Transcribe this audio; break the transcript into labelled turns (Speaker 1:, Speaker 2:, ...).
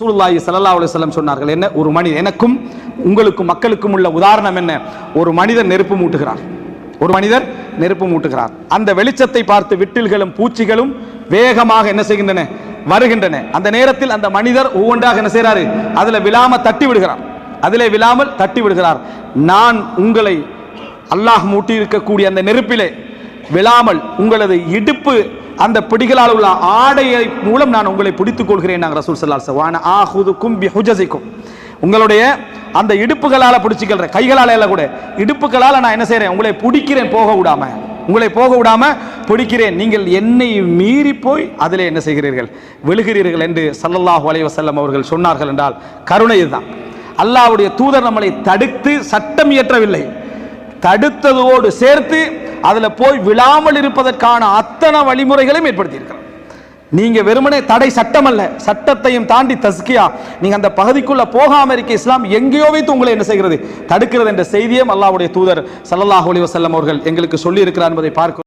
Speaker 1: ரசூலுல்லாஹி சல்லா அலுவலம் சொன்னார்கள் என்ன? ஒரு மனிதன் எனக்கும் உங்களுக்கும் மக்களுக்கும் உள்ள உதாரணம் என்ன? ஒரு மனிதன் நெருப்பு மூட்டுகிறார். ஒரு மனிதர் நெருப்பு மூட்டுகிறார். அந்த வெளிச்சத்தை பார்த்து விட்டில்களும் பூச்சிகளும் வேகமாக என்ன செய்கின்றன? வருகின்றன. அந்த நேரத்தில் அந்த மனிதர் ஒவ்வொன்றாக என்ன செய்றாரு? அதுல விழாம தட்டி விடுகிறார். அதிலே விழாமல் தட்டி விடுகிறார். நான் உங்களை அல்லாஹ் மூட்டி இருக்கக்கூடிய அந்த நெருப்பிலே விழாமல் உங்களது இடுப்பு அந்த பிடிகளால் உள்ள ஆடையை மூலம் நான் உங்களை பிடித்துக் கொள்கிறேன் நாங்கள் ரசூல் சல்லா வான ஆஹுதுக்கும் பி ஹுஜசிக்கும் உங்களுடைய அந்த இடுப்புகளால் பிடிச்சிக்கிறேன் கைகளால் எல்லாம் கூட இடுப்புகளால் நான் என்ன செய்கிறேன் உங்களை பிடிக்கிறேன் போக விடாம. உங்களை போக விடாம பிடிக்கிறேன். நீங்கள் என்னை மீறி போய் அதிலே என்ன செய்கிறீர்கள்? விழுகிறீர்கள் என்று சல்லல்லாஹு அலைவசல்லம் அவர்கள் சொன்னார்கள் என்றால் கருணை இதுதான். அல்லாஹ்வுடைய தூதர் நம்மளை தடுத்து சட்டம் இயற்றவில்லை. தடுத்ததோடு சேர்த்து அதுல போய் விழாமல் இருப்பதற்கான அத்தனை வழிமுறைகளையும் ஏற்படுத்தியிருக்கிறார். நீங்க வெறுமனே தடை சட்டம் அல்ல சட்டத்தையும் தாண்டி தஸ்கியா நீங்க அந்த பகுதிக்குள்ள போகாம இருக்க இஸ்லாம் எங்கேயோ வைத்து உங்களை என்ன செய்கிறது? தடுக்கிறது என்ற செய்தியும் அல்லாவுடைய தூதர் ஸல்லல்லாஹு அலைஹி அவர்கள் எங்களுக்கு சொல்லி இருக்கிறார் என்பதை பார்க்கிறோம்